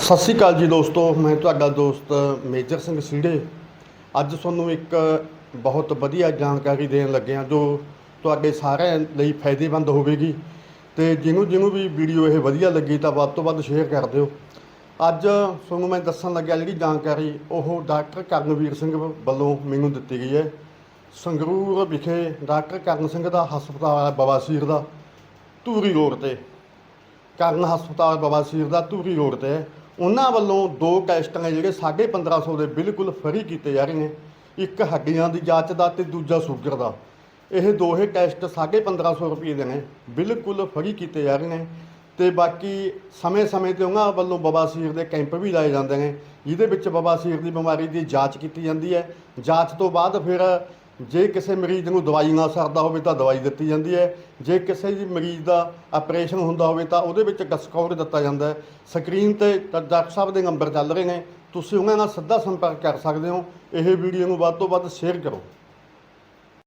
ਸਤਿ ਸ਼੍ਰੀ ਅਕਾਲ ਜੀ ਦੋਸਤੋ, ਮੈਂ ਤੁਹਾਡਾ ਦੋਸਤ ਮੇਜਰ ਸਿੰਘ ਸੀੜੇ। ਅੱਜ ਤੁਹਾਨੂੰ ਇੱਕ ਬਹੁਤ ਵਧੀਆ ਜਾਣਕਾਰੀ ਦੇਣ ਲੱਗਿਆ ਜੋ ਤੁਹਾਡੇ ਸਾਰਿਆਂ ਲਈ ਫਾਇਦੇਮੰਦ ਹੋਵੇਗੀ ਤੇ ਜਿਹਨੂੰ ਜਿਹਨੂੰ ਵੀ ਵੀਡੀਓ ਇਹ ਵਧੀਆ ਲੱਗੀ ਤਾਂ ਵੱਧ ਤੋਂ ਵੱਧ ਸ਼ੇਅਰ ਕਰ ਦਿਓ। ਅੱਜ ਤੁਹਾਨੂੰ ਮੈਂ ਦੱਸਣ ਲੱਗਿਆ ਜਿਹੜੀ ਜਾਣਕਾਰੀ ਉਹ ਡਾਕਟਰ ਕਰਨਵੀਰ ਸਿੰਘ ਵੱਲੋਂ ਮੈਨੂੰ ਦਿੱਤੀ ਗਈ ਹੈ। ਸੰਗਰੂਰ ਵਿਖੇ ਡਾਕਟਰ ਕਰਨ ਸਿੰਘ ਦਾ ਹਸਪਤਾਲ ਹੈ ਬਵਾਸੀਰ ਦਾ, ਧੂਰੀ ਰੋਡ ਤੇ। ਕਰਨ ਹਸਪਤਾਲ ਬਵਾਸੀਰ ਦਾ ਧੂਰੀ ਰੋਡ ਤੇ ਹੈ। ਉਹਨਾਂ ਵੱਲੋਂ ਦੋ ਟੈਸਟ ਨੇ ਜਿਹੜੇ 1550 ਦੇ ਬਿਲਕੁਲ ਫਰੀ ਕੀਤੇ ਜਾ ਰਹੇ ਨੇ। ਇੱਕ ਹੱਡੀਆਂ ਦੀ ਜਾਂਚ ਦਾ ਤੇ ਦੂਜਾ ਸ਼ੂਗਰ ਦਾ। ਇਹ ਦੋਹੇ ਟੈਸਟ 1550 ਰੁਪਏ ਦੇ ਨੇ, ਬਿਲਕੁਲ ਫਰੀ ਕੀਤੇ ਜਾ ਰਹੇ ਨੇ। ਤੇ ਬਾਕੀ ਸਮੇਂ-ਸਮੇਂ ਤੇ ਉਹਨਾਂ ਵੱਲੋਂ ਬਵਾਸੀਰ ਦੇ ਕੈਂਪ ਵੀ ਲਾਏ ਜਾਂਦੇ ਨੇ, ਜਿਹਦੇ ਵਿੱਚ ਬਵਾਸੀਰ ਦੀ ਬਿਮਾਰੀ ਦੀ ਜਾਂਚ ਕੀਤੀ ਜਾਂਦੀ ਹੈ। ਜਾਂਚ ਤੋਂ ਬਾਅਦ ਫਿਰ ਜੇ ਕਿਸੇ ਮਰੀਜ਼ ਨੂੰ ਦਵਾਈ ਨਾ ਸਰਦਾ ਹੋਵੇ ਤਾਂ ਦਵਾਈ ਦਿੱਤੀ ਜਾਂਦੀ ਹੈ। ਜੇ ਕਿਸੇ ਜੀ ਮਰੀਜ਼ ਦਾ ਆਪਰੇਸ਼ਨ ਹੁੰਦਾ ਹੋਵੇ ਤਾਂ ਉਹਦੇ ਵਿੱਚ ਡਿਸਕਾਊਂਟ ਦਿੱਤਾ ਜਾਂਦਾ ਹੈ। ਸਕਰੀਨ ਤੇ ਡ- ਡਾਕਟਰ ਸਾਹਿਬ ਦੇ ਨੰਬਰ ਚੱਲ ਰਹੇ ਨੇ। ਤੁਸੀਂ ਉਹਨਾਂ ਨਾਲ ਸਿੱਧਾ ਸੰਪਰਕ ਕਰ ਸਕਦੇ ਹੋ। ਇਹ ਵੀਡੀਓ ਨੂੰ ਵੱਧ ਤੋਂ ਵੱਧ ਸ਼ੇਅਰ ਕਰੋ।